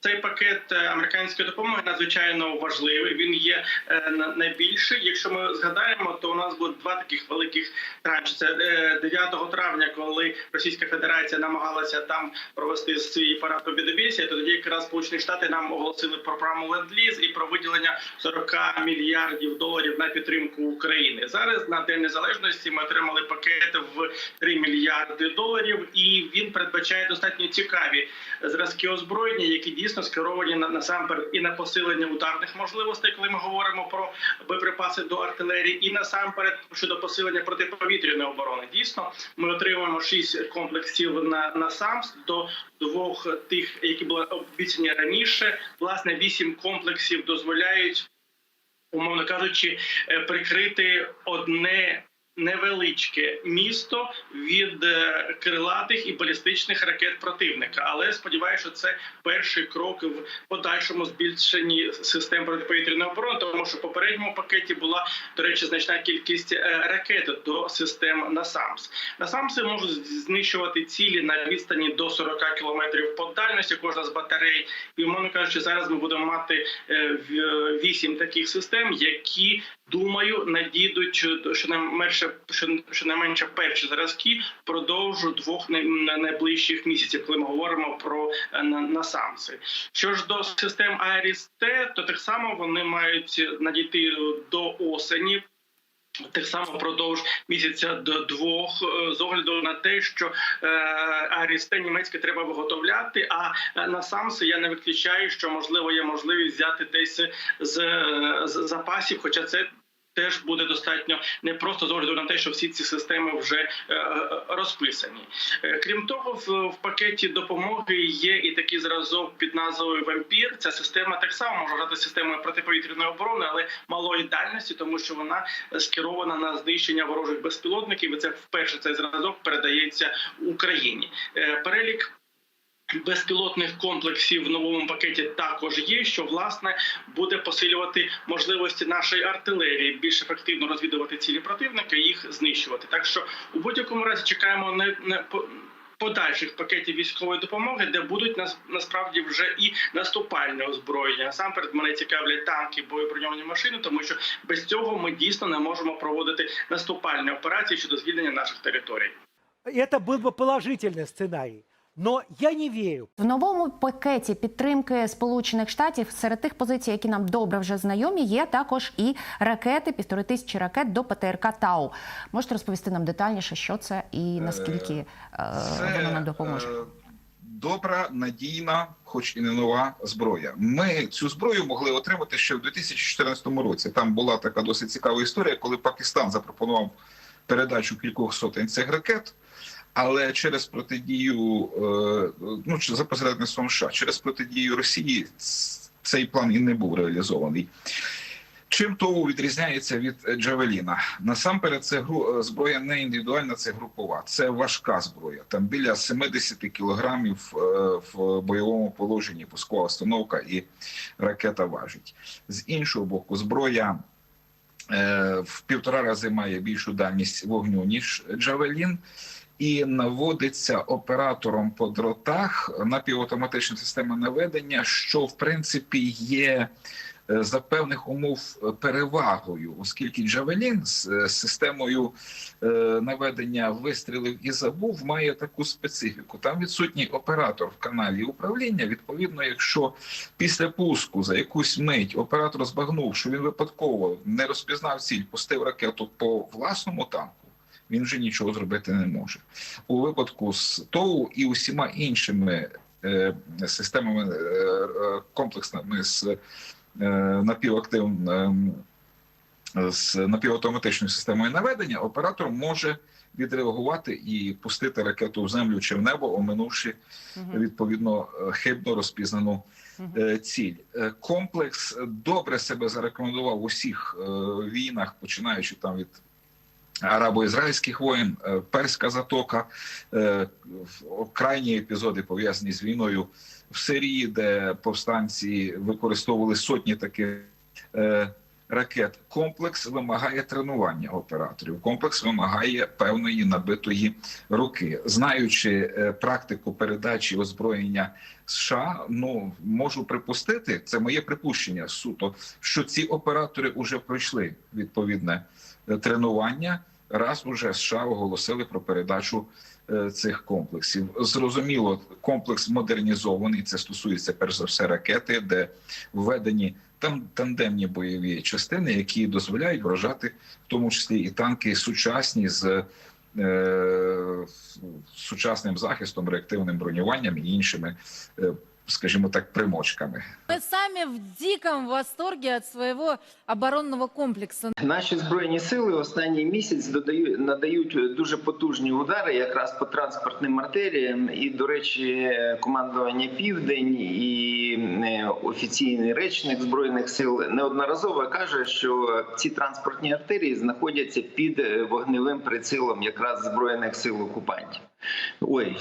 Цей пакет е, американської допомоги надзвичайно важливий. Він є е, на- найбільший. Якщо ми згадаємо, то у нас було два таких великих транші. Це е, 9 травня, коли Російська Федерація намагалася там провести свій парад побєдобєсія, то тоді якраз Сполучені Штати нам оголосили про програму ленд-ліз і про виділення 40 мільярдів доларів на підтримку України. Зараз на день незалежності ми отримали пакет в 3 мільярди доларів, і він передбачає достатньо цікаві зразки озброєння, які дійсно скеровані на насамперед і на посилення ударних можливостей, коли ми говоримо про боєприпаси до артилерії, і насамперед щодо посилення протиповітряної оборони. Дійсно, ми отримуємо шість комплексів на, на САМС до двох тих, які були обіцяні раніше. Власне, вісім комплексів дозволяють, умовно кажучи, е, прикрити одне. Невеличке місто від е, крилатих і балістичних ракет противника, але сподіваюся, що це перший крок в подальшому збільшенні систем протиповітряної оборони, тому що в попередньому пакеті була до речі значна кількість е, ракет до систем НАСАМС. НАСАМСи можуть знищувати цілі на відстані до 40 кілометрів по дальності. Кожна з батарей, і умовно кажучи, зараз ми будемо мати е, вісім таких систем, які думаю надійдуть що- щонайменше що- щонайменше перші зразки впродовж двох най- найближчих місяців, коли ми говоримо про е, насамси. Що ж до систем АРІС-Т, то так само вони мають надійти до осені. Так само впродовж місяця до двох е, з огляду на те, що е, Арісте німецьке треба виготовляти. А е, на самси я не виключаю, що можливо є можливість взяти десь з, е, з запасів, хоча це. Теж буде достатньо непросто з огляду на те, що всі ці системи вже е, е, розписані. Е, Крім того, в, пакеті допомоги є і такий зразок під назвою Вампір. Ця система так само може грати системою протиповітряної оборони, але малої дальності, тому що вона скерована на знищення ворожих безпілотників. І це вперше цей зразок передається Україні. Е, Перелік Безпілотних комплексів в новому пакеті також є, що власне буде посилювати можливості нашої артилерії, більш ефективно розвідувати цілі противника і їх знищувати. Так що у будь-якому разі чекаємо не, не по- подальших пакетів військової допомоги, де будуть нас насправді вже і наступальне озброєння. Насамперед мене цікавлять танки, боєброньовані машини, тому що без цього ми дійсно не можемо проводити наступальні операції щодо звільнення наших територій. Это был бы положительный сценарий. Но я не верю. В новому пакеті підтримки Сполучених Штатів серед тих позицій, які нам добре вже знайомі, є також і ракети, півтори тисячі ракет до ПТРК Тау. Можете розповісти нам детальніше, що це і наскільки е, воно нам допоможе? е, Добра, надійна, хоч і не нова зброя. Ми цю зброю могли отримати ще в 2014 році. Там була така досить цікава історія, коли Пакистан запропонував передачу кількох сотень цих ракет. Але через протидію е, ну за посередництвом США, через протидію Росії цей план і не був реалізований. Чим ТОУ відрізняється від Джавеліна? Насамперед, це е, зброя не індивідуальна, це групова. Це важка зброя. Там біля 70 кілограмів е, в бойовому положенні пускова установка і ракета важить. З іншого боку, зброя в півтора рази має більшу дальність вогню ніж Джавелін. І наводиться оператором по дротах напівавтоматична система наведення, що в принципі є е, за певних умов е, перевагою, оскільки Джавелін з системою е, наведення вистрілів і забув має таку специфіку. Там відсутній оператор в каналі управління. Відповідно, якщо після пуску за якусь мить оператор збагнув, що він випадково не розпізнав ціль, пустив ракету по власному танку. Він вже нічого зробити не може. У випадку з ТОУ і усіма іншими е, системами е, е, комплексними з е, напівактивним е, з напівавтоматичною системою наведення, оператор може відреагувати і пустити ракету в землю чи в небо, оминувши відповідно е, хибно розпізнану ціль. Комплекс добре себе зарекомендував в усіх е, війнах, починаючи там від арабо-ізраїльських воєн, е, Перська затока, е, крайні епізоди пов'язані з війною в Сирії, де повстанці використовували сотні таких. е, ракет. Комплекс вимагає тренування операторів. Комплекс вимагає певної набитої руки. Знаючи практику передачі озброєння США, ну можу припустити, це моє припущення суто, що ці оператори вже пройшли відповідне тренування. Раз уже США оголосили про передачу е, цих комплексів. Зрозуміло, комплекс модернізований. Це стосується перш за все ракети, де введені там тандемні бойові частини, які дозволяють вражати в тому числі і танки сучасні з е, сучасним захистом, реактивним бронюванням і іншими, е, скажімо так, примочками. Мы сами в диком восторге от своего оборонного комплекса. Наші збройні сили останній місяць додають надають дуже потужні удари якраз по транспортним артеріям. І, до речі, командування Південь і е, офіційний речник збройних сил неодноразово каже, що ці транспортні артерії знаходяться під е, вогневим прицілом якраз збройних сил окупантів. Ой.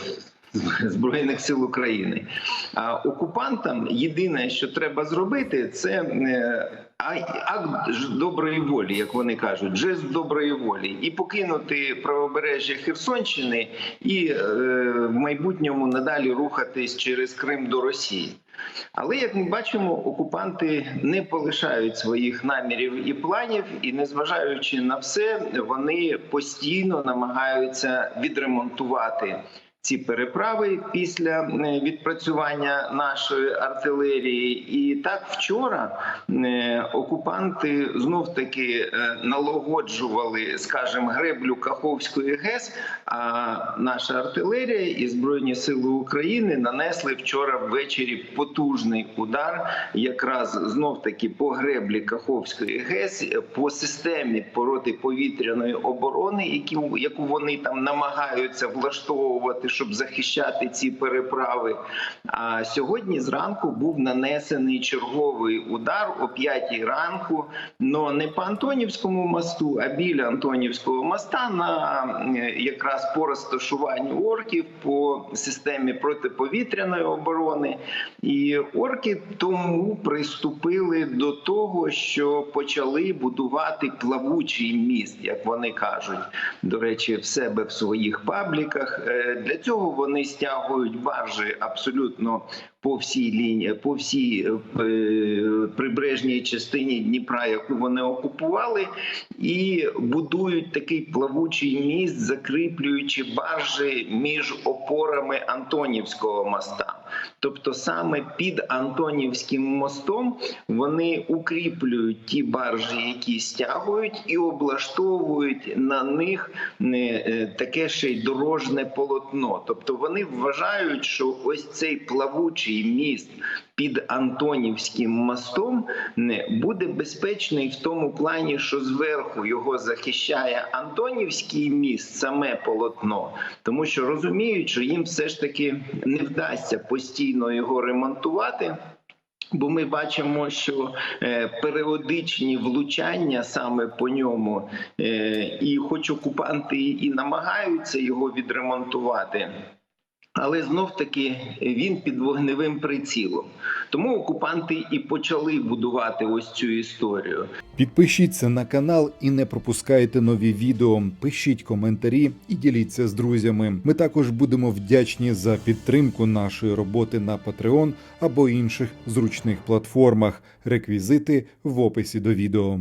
Збройних сил України. А окупантам єдине, що треба зробити, це е, акт доброї волі, як вони кажуть, жест доброї волі, і покинути правобережжя Херсонщини і е, в майбутньому надалі рухатись через Крим до Росії. Але як ми бачимо, окупанти не полишають своїх намірів і планів, і незважаючи на все, вони постійно намагаються відремонтувати ці переправи після е, відпрацювання нашої артилерії. І так вчора е, окупанти знов таки е, налагоджували, скажімо, греблю Каховської ГЕС. А наша артилерія і збройні сили України нанесли вчора ввечері потужний удар, якраз знов таки по греблі Каховської ГЕС, по системі протиповітряної оборони, яку вони там намагаються влаштовувати, щоб захищати ці переправи. А сьогодні зранку був нанесений черговий удар о 5 ранку, но не по Антонівському мосту, а біля Антонівського моста на е, якраз по розташуванню орків по системі протиповітряної оборони. І орки тому приступили до того, що почали будувати плавучий міст, як вони кажуть. До речі, в себе в своїх пабліках. Е, Цього вони стягують баржі абсолютно по всій лінії, по всій е, прибережній частині Дніпра, яку вони окупували, і будують такий плавучий міст, закріплюючи баржі між опорами Антонівського моста. Тобто саме під Антонівським мостом вони укріплюють ті баржі, які стягують, і облаштовують на них е, е, таке ще й дорожне полотно. Тобто вони вважають, що ось цей плавучий міст під Антонівським мостом не буде безпечний в тому плані, що зверху його захищає Антонівський міст, саме полотно, тому що розуміють, що їм все ж таки не вдасться постійно його ремонтувати. Бо ми бачимо, що е, періодичні влучання саме по ньому, е, і хоч окупанти і намагаються його відремонтувати. Але знов таки він під вогневим прицілом. Тому окупанти і почали будувати ось цю історію. Підпишіться на канал і не пропускайте нові відео. Пишіть коментарі і діліться з друзями. Ми також будемо вдячні за підтримку нашої роботи на Patreon або інших зручних платформах. Реквізити в описі до відео.